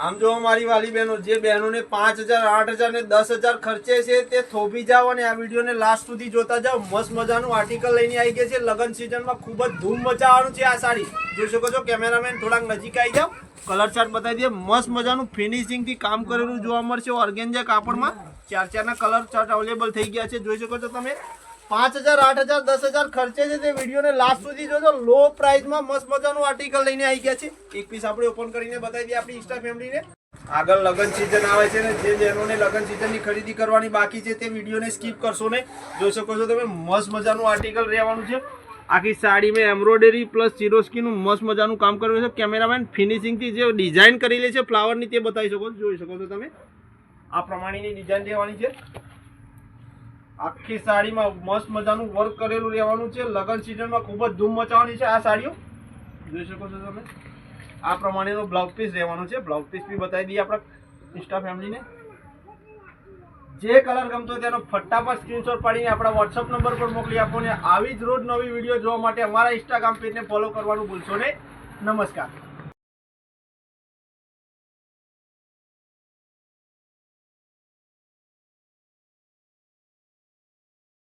આમ જો મારી વાલી બહેનો, જે બહેનોને પાંચ હજાર, આઠ હજાર ને દસ હજાર ખર્ચે છે, તે થોભી જાઓ અને આ વિડીયોને લાસ્ટ સુધી જોતા જાઓ. મસ્ત મજાનું આર્ટિકલ લઈને આવી ગયા છે. લગ્ન સિઝનમાં ખૂબ જ ધૂમ મચાવવાનું છે આ સાડી. જોઈ શકો છો કેમેરામેન થોડાક નજીક આવી જાઓ. કલર ચાર્ટ બતાવી દઈએ. મસ્ત મજાનું ફિનિશિંગથી કામ કરેલું જોવા મળશે ઓર્ગેન્જા કાપડમાં. ચાર ચારના કલર ચાર્ટ અવેલેબલ થઈ ગયા છે. જોઈ શકો છો તમે. પાંચ હજાર, આઠ હજાર, દસ હજાર ખર્ચે છે તે વિડીયોને લાસ્ટ સુધી જોજો. લો પ્રાઇસમાં મસ્ત મજાનું આર્ટિકલ લઈને આવી ગયા છે. એક પીસ આપણે ઓપન કરીને બતાવી દઈએ આપણી ઇન્સ્ટા ફેમિલીને આગળ લગ્ન સિઝન આવે છે ને, જે જેનોને લગ્ન સિઝનની ખરીદી કરવાની બાકી છે તે વિડીયોને સ્કીપ કરશો નહીં. જોઈ શકો છો તમે, મસ્ત મજાનું આર્ટિકલ રહેવાનું છે. આખી સાડીમાં એમ્બ્રોઇડરી પ્લસ ચિરોસ્કીનું મસ્ત મજાનું કામ કર્યું છે. કેમેરામેન ફિનિશિંગથી જે ડિઝાઇન કરેલી છે ફ્લાવરની તે બતાવી શકો છો. જોઈ શકો છો તમે. આ પ્રમાણેની ડિઝાઇન રહેવાની છે. આખી સાડીમાં મસ્ત મજાનું વર્ક કરેલું રહેવાનું છે. લગ્ન સિઝનમાં ખૂબ જ ધૂમ મચાવવાની છે આ સાડીઓ. જોઈ શકો છો તમે. આ પ્રમાણેનો બ્લાઉઝ પીસ રહેવાનો છે. બ્લાઉઝ પીસ બી બતાવી દઈએ આપણા ઇન્સ્ટા ફેમિલીને જે કલર ગમતો તેનો ફટાફટ સ્ક્રીનશોટ પાડીને આપણા વોટ્સઅપ નંબર પર મોકલી આપો ને આવી જ રોજ નવી વીડિયો જોવા માટે અમારા ઇન્સ્ટાગ્રામ પેજને ફોલો કરવાનું ભૂલશો નહીં. નમસ્કાર.